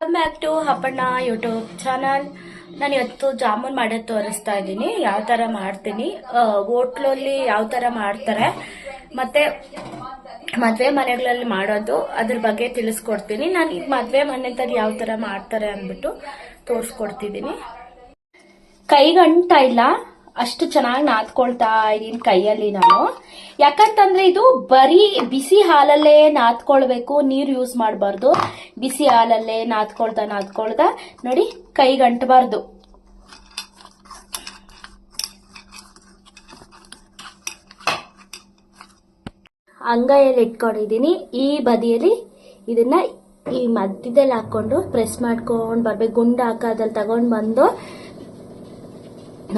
Welcome back to Happanna YouTube channel ನಾನು ಇವತ್ತು ಜಾಮೂನ್ ಮಾಡೋದು ತೋರಿಸ್ತಾ ಇದ್ದೀನಿ. ಯಾವ ಥರ ಮಾಡ್ತೀನಿ? ಹೋಟ್ಲಲ್ಲಿ ಯಾವ ಥರ ಮಾಡ್ತಾರೆ? ಮತ್ತೆ ಮದುವೆ ಮನೆಗಳಲ್ಲಿ ಮಾಡೋದು, ಅದ್ರ ಬಗ್ಗೆ ತಿಳಿಸ್ಕೊಡ್ತೀನಿ. ನಾನು ಈಗ ಮದುವೆ ಮನೆದಲ್ಲಿ ಯಾವ ಥರ ಮಾಡ್ತಾರೆ ಅಂದ್ಬಿಟ್ಟು ತೋರಿಸ್ಕೊಡ್ತಿದ್ದೀನಿ. ಕೈಗಂಟ ಇಲ್ಲ. ಅಷ್ಟು ಚೆನ್ನಾಗಿ ನಾದ್ಕೊಳ್ತಾ ಇದೀನಿ ಕೈಯಲ್ಲಿ ನಾನು. ಯಾಕಂತಂದ್ರೆ ಇದು ಬರೀ ಬಿಸಿ ಹಾಲಲ್ಲೇ ನಾದ್ಕೊಳ್ಬೇಕು, ನೀರು ಯೂಸ್ ಮಾಡಬಾರ್ದು. ಬಿಸಿ ಹಾಲಲ್ಲೇ ನಾದ್ಕೊಳ್ತಾ ನಾದ್ಕೊಳ್ತಾ ನೋಡಿ ಕೈಗಂಟಬಾರ್ದು ಅಂಗೈಯಲ್ಲಿ ಇಟ್ಕೊಂಡಿದ್ದೀನಿ. ಈ ಬದಿಯಲ್ಲಿ ಇದನ್ನ ಈ ಮಧ್ಯದಲ್ಲಿ ಹಾಕೊಂಡು ಪ್ರೆಸ್ ಮಾಡ್ಕೊಂಡು ಬರ್ಬೇಕು. ಗುಂಡ ಹಾಕೋದ್ರಲ್ಲಿ ತಗೊಂಡು ಬಂದು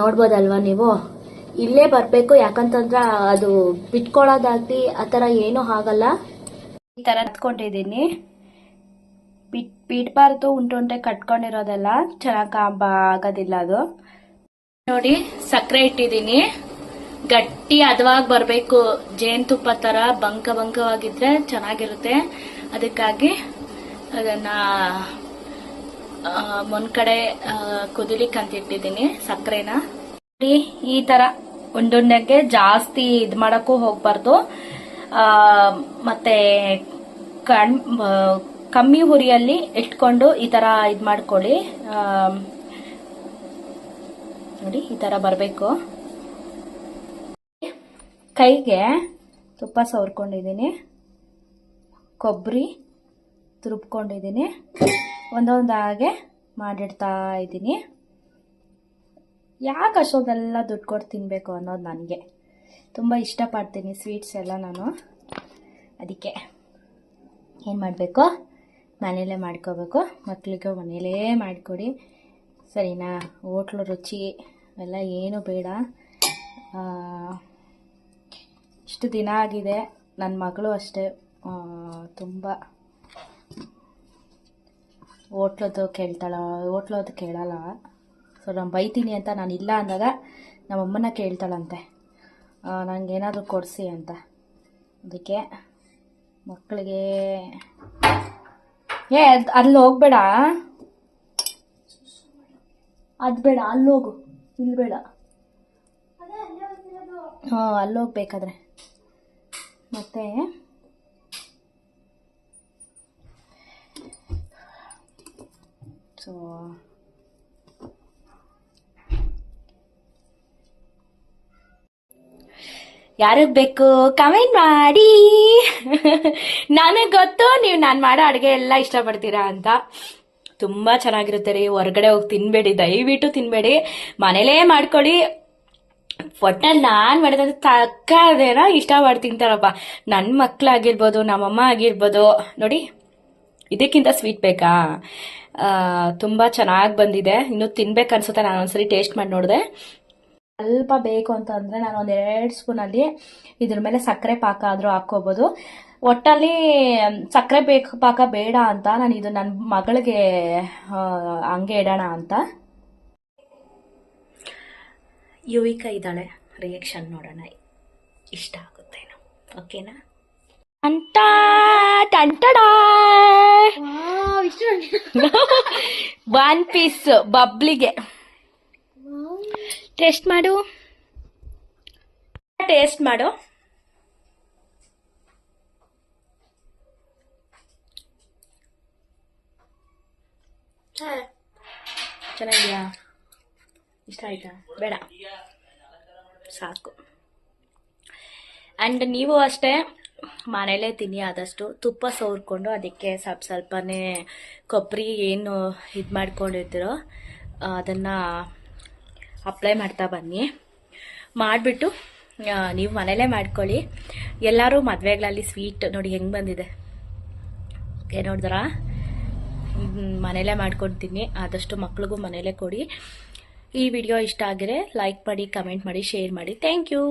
ನೋಡ್ಬೋದಲ್ವಾ ನೀವು? ಇಲ್ಲೇ ಬರಬೇಕು, ಯಾಕಂತಂದ್ರೆ ಅದು ಬಿಟ್ಕೊಳ್ಳೋದಾಗ್ಲಿ ಆ ಥರ ಏನೂ ಆಗಲ್ಲ. ಈ ಥರ ಹತ್ಕೊಂಡಿದ್ದೀನಿ ಬಿಟ್ ಬಿಟ್ಬಾರ್ದು ಉಂಟುಂಟೆ ಕಟ್ಕೊಂಡಿರೋದೆಲ್ಲ. ಚೆನ್ನಾಗಿ ಆಗೋದಿಲ್ಲ ಅದು. ನೋಡಿ, ಸಕ್ಕರೆ ಇಟ್ಟಿದ್ದೀನಿ. ಗಟ್ಟಿ ಹದವಾಗಿ ಬರಬೇಕು. ಜೇನುತುಪ್ಪ ಥರ ಬಂಕ ಬಂಕವಾಗಿದ್ರೆ ಚೆನ್ನಾಗಿರುತ್ತೆ. ಅದಕ್ಕಾಗಿ ಅದನ್ನ ಕಡೆ ಕುದಿಲಿಕ್ಕೆ ಅಂತ ಇಟ್ಟಿದ್ದೀನಿ ಸಕ್ಕರೆನ ಈ ತರ ಉಂಡುಂಡೆಗೆ ಜಾಸ್ತಿ ಇದ್ ಮಾಡಕ್ಕೂ ಹೋಗ್ಬಾರ್ದು. ಮತ್ತೆ ಕಣ್ ಕಮ್ಮಿ ಹುರಿಯಲ್ಲಿ ಇಟ್ಕೊಂಡು ಈ ತರ ಇದ್ ಮಾಡ್ಕೊಳ್ಳಿ. ನೋಡಿ, ಈ ತರ ಬರಬೇಕು. ಕೈಗೆ ತುಪ್ಪ ಸವರ್ಕೊಂಡಿದ್ದೀನಿ. ಕೊಬ್ಬರಿ ತುರುಬ್ಕೊಂಡಿದ್ದೀನಿ ಒಂದೊಂದಾಗೆ ಮಾಡಿಡ್ತಾ ಇದ್ದೀನಿ. ಯಾಕೆ ಅಷ್ಟೊಂದೆಲ್ಲ ದುಡ್ಡು ಕೊಟ್ಟು ತಿನ್ನಬೇಕು ಅನ್ನೋದು ನನಗೆ. ತುಂಬ ಇಷ್ಟಪಡ್ತೀನಿ ಸ್ವೀಟ್ಸ್ ಎಲ್ಲ ನಾನು. ಅದಕ್ಕೆ ಏನು ಮಾಡಬೇಕು? ಮನೇಲೇ ಮಾಡ್ಕೋಬೇಕು. ಮಕ್ಕಳಿಗೆ ಮನೇಲೇ ಮಾಡಿಕೊಡಿ. ಸರಿನಾ? ಹೋಟ್ಲು ರುಚಿ ಎಲ್ಲ ಏನು ಬೇಡ. ಇಷ್ಟು ದಿನ ಆಗಿದೆ. ನನ್ನ ಮಗಳು ಅಷ್ಟೇ. ತುಂಬ ಹೋಟ್ಲದ್ದು ಕೇಳ್ತಾಳ, ಹೋಟ್ಲದ್ದು ಕೇಳಲ್ಲ. ಸೊ ನಾನು ಬೈತೀನಿ ಅಂತ ನಾನು ಇಲ್ಲ ಅಂದಾಗ ನಮ್ಮಮ್ಮನ ಕೇಳ್ತಾಳಂತೆ. ನನಗೆ ಏನಾದರೂ ಕೊಡಿಸಿ ಅಂತ. ಅದಕ್ಕೆ ಮಕ್ಕಳಿಗೆ ಏ, ಅದು ಅಲ್ಲಿ ಹೋಗ್ಬೇಡ. ಅದು ಬೇಡ ಅಲ್ಲಿ ಹೋಗು. ಇಲ್ಲಿ ಬೇಡ. ಹಾಂ ಅಲ್ಲಿ ಹೋಗ್ಬೇಕಾದ್ರೆ. ಮತ್ತೆ ಯಾರಿಗೆ ಬೇಕು ಕಮೆಂಟ್ ಮಾಡಿ. ನನಗೆ ಗೊತ್ತು, ನೀವು ನಾನು ಮಾಡೋ ಅಡುಗೆ ಎಲ್ಲ ಇಷ್ಟಪಡ್ತೀರಾ ಅಂತ. ತುಂಬ ಚೆನ್ನಾಗಿರುತ್ತೆ ರೀ, ಹೊರಗಡೆ ಹೋಗಿ ತಿನ್ಬೇಡಿ, ದಯವಿಟ್ಟು ತಿನ್ಬೇಡಿ. ಮನೇಲೇ ಮಾಡ್ಕೊಳ್ಳಿ. ಒಟ್ನಲ್ಲಿ ನಾನು ಮಾಡಿದ್ರೆ ತಕ್ಕದೇನ ಇಷ್ಟಪಟ್ಟು ತಿಂತಾರಪ್ಪ ನನ್ನ ಮಕ್ಕಳಾಗಿರ್ಬೋದು ನಮ್ಮಮ್ಮ ಆಗಿರ್ಬೋದು. ನೋಡಿ, ಇದಕ್ಕಿಂತ ಸ್ವೀಟ್ ಬೇಕಾ? ತುಂಬ ಚೆನ್ನಾಗಿ ಬಂದಿದೆ. ಇನ್ನು ತಿನ್ಬೇಕು ಅನ್ಸುತ್ತೆ. ನಾನು ಒಂದ್ಸರಿ ಟೇಸ್ಟ್ ಮಾಡಿ ನೋಡಿದೆ. ಸ್ವಲ್ಪ ಬೇಕು ಅಂತ ಅಂದರೆ ನಾನು ಒಂದು ಎರಡು ಸ್ಪೂನಲ್ಲಿ ಇದ್ರ ಮೇಲೆ ಸಕ್ಕರೆ ಪಾಕ ಆದರೂ ಹಾಕೋಬಹುದು ಒಟ್ಟಲ್ಲಿ, ಸಕ್ಕರೆ ಬೇಕು, ಪಾಕ ಬೇಡ ಅಂತ ನಾನು ಇದು ನನ್ನ ಮಗಳಿಗೆ ಹಂಗೆ ಇಡೋಣ ಅಂತ. ಯುವಿಕ ಇದ್ದಾಳೆ. ರಿಯಾಕ್ಷನ್ ನೋಡೋಣ. ಇಷ್ಟ ಆಗುತ್ತೇನೋ ಓಕೆನಾ ಅಂತ ಟಂಟಡ ಒನ್ ಪೀಸ್ ಬಬ್ಲಿಗೆ. ಟೇಸ್ಟ್ ಮಾಡು. ಟೇಸ್ಟ್ ಮಾಡು. ಚೆನ್ನಾಗಿದೆಯಾ? ಇಷ್ಟ ಆಯ್ತಾ? ಬೇಡ. ಸಾಕು. ಆ್ಯಂಡ್ ನೀವು ಅಷ್ಟೇ. ಮನೇಲೇ ತಿನ್ನಿ, ಆದಷ್ಟು ತುಪ್ಪ ಸವರ್ಕೊಂಡು ಅದಕ್ಕೆ ಸ್ವಲ್ಪ ಸ್ವಲ್ಪನೇ ಕೊಬ್ಬರಿ ಏನು ಇದು ಮಾಡ್ಕೊಂಡಿರ್ತೀರೋ ಅದನ್ನು ಅಪ್ಲೈ ಮಾಡ್ತಾ ಬನ್ನಿ. ಮಾಡಿಬಿಟ್ಟು ನೀವು ಮನೇಲೇ ಮಾಡ್ಕೊಳ್ಳಿ. ಎಲ್ಲರೂ ಮದುವೆಗಳಲ್ಲಿ ಸ್ವೀಟ್ ನೋಡಿ ಹೆಂಗೆ ಬಂದಿದೆ? ಏನು ನೋಡಿದ್ರಾ? ಮನೇಲೇ ಮಾಡ್ಕೊತೀನಿ ಆದಷ್ಟು ಮಕ್ಳಿಗೂ ಮನೇಲೇ ಕೊಡಿ. ಈ ವಿಡಿಯೋ ಇಷ್ಟ ಆಗಿದ್ರೆ ಲೈಕ್ ಮಾಡಿ ಕಮೆಂಟ್ ಮಾಡಿ ಶೇರ್ ಮಾಡಿ. Thank you